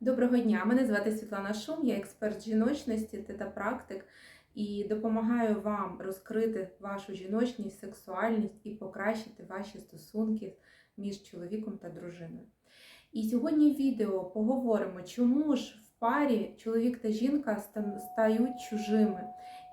Доброго дня, мене звати Світлана Шум, я експерт жіночності тета-практик і допомагаю вам розкрити вашу жіночність, сексуальність і покращити ваші стосунки між чоловіком та дружиною. І сьогодні в відео поговоримо, чому ж в парі чоловік та жінка стають чужими,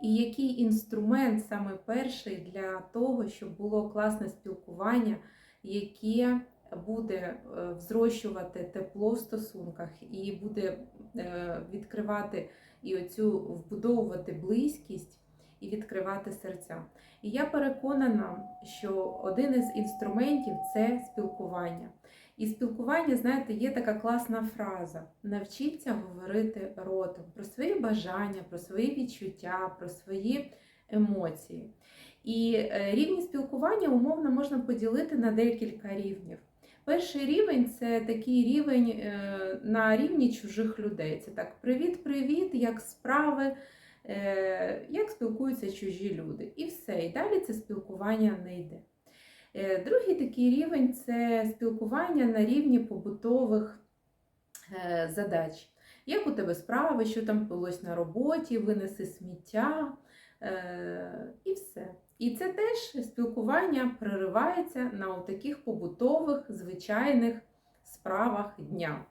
і який інструмент саме перший для того, щоб було класне спілкування, яке буде е, взрощувати тепло в стосунках і буде е, відкривати і оцю вбудовувати близькість і відкривати серця. І я переконана, що один із інструментів це спілкування. І спілкування, знаєте, є така класна фраза: навчіться говорити ротом про свої бажання, про свої відчуття, про свої емоції. І е, рівні спілкування умовно можна поділити на декілька рівнів. Перший рівень це такий рівень е, на рівні чужих людей. Це так: привіт-привіт, як справи, е, як спілкуються чужі люди. І все. І далі це спілкування не йде. Е, Другий такий рівень це спілкування на рівні побутових задач. Як у тебе справи, що там пилось на роботі, винеси сміття і все. І це теж спілкування проривається на таких побутових, звичайних справах дня.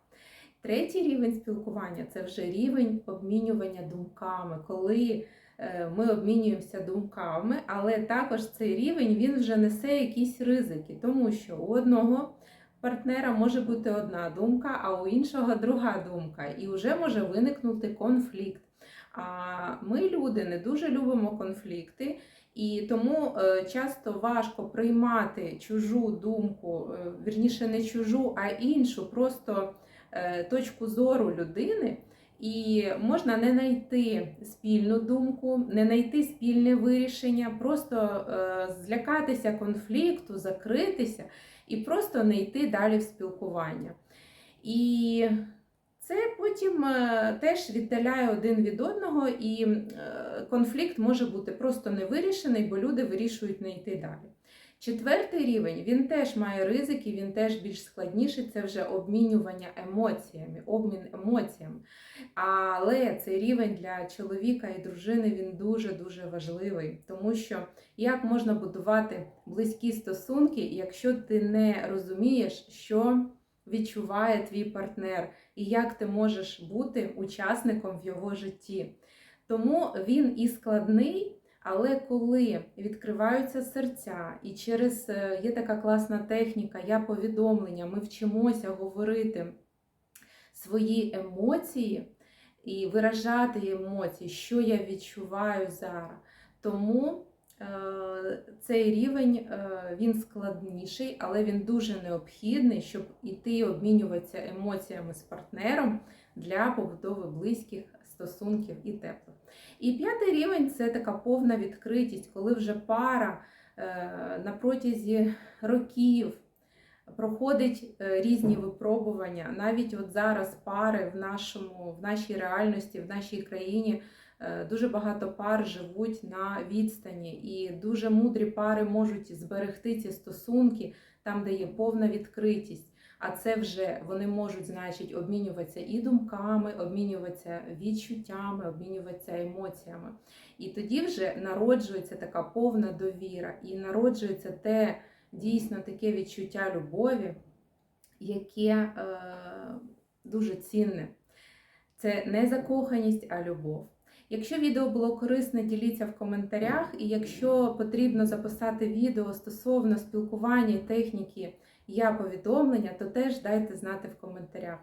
Третій рівень спілкування це вже рівень обмінювання думками, коли е, ми обмінюємося думками, але також цей рівень він вже несе якісь ризики, тому що у одного партнера може бути одна думка, а у іншого друга думка, і вже може виникнути конфлікт. А ми, люди, не дуже любимо конфлікти. І тому е, часто важко приймати чужу думку, е, вірніше не чужу, а іншу просто е, точку зору людини. І можна не знайти спільну думку, не знайти спільне вирішення, просто злякатися конфлікту, закритися і просто не йти далі в спілкування. І це потім е, теж віддаляє один від одного, і е, конфлікт може бути просто не вирішений, бо люди вирішують не йти далі. Четвертий рівень він теж має ризики, він теж більш складніший. Це вже обмінювання емоціями, обмін емоціями. Але цей рівень для чоловіка і дружини він дуже-дуже важливий, тому що як можна будувати близькі стосунки, якщо ти не розумієш, що відчуває твій партнер, і як ти можеш бути учасником в його житті. Тому він і складний, але коли відкриваються серця, і через е, є така класна техніка, я повідомлення, ми вчимося говорити свої емоції і виражати емоції, що я відчуваю зараз. Тому цей рівень е, він складніший, але він дуже необхідний, щоб іти обмінюватися емоціями з партнером для побудови близьких стосунків і теплих. І п'ятий рівень це така повна відкритість, коли вже пара е, на протязі років проходить е, різні випробування. Навіть от зараз пари в нашому, в нашій реальності, в нашій країні е, дуже багато пар живуть на відстані, і дуже мудрі пари можуть зберегти ці стосунки там, де є повна відкритість. А це вже вони можуть, значить, обмінюватися і думками, обмінюватися відчуттями, обмінюватися емоціями. І тоді вже народжується така повна довіра, і народжується те дійсно таке відчуття любові, яке е, дуже цінне. Це не закоханість, а любов. Якщо відео було корисне, діліться в коментарях. І якщо потрібно записати відео стосовно спілкування і техніки я повідомлення, то теж дайте знати в коментарях.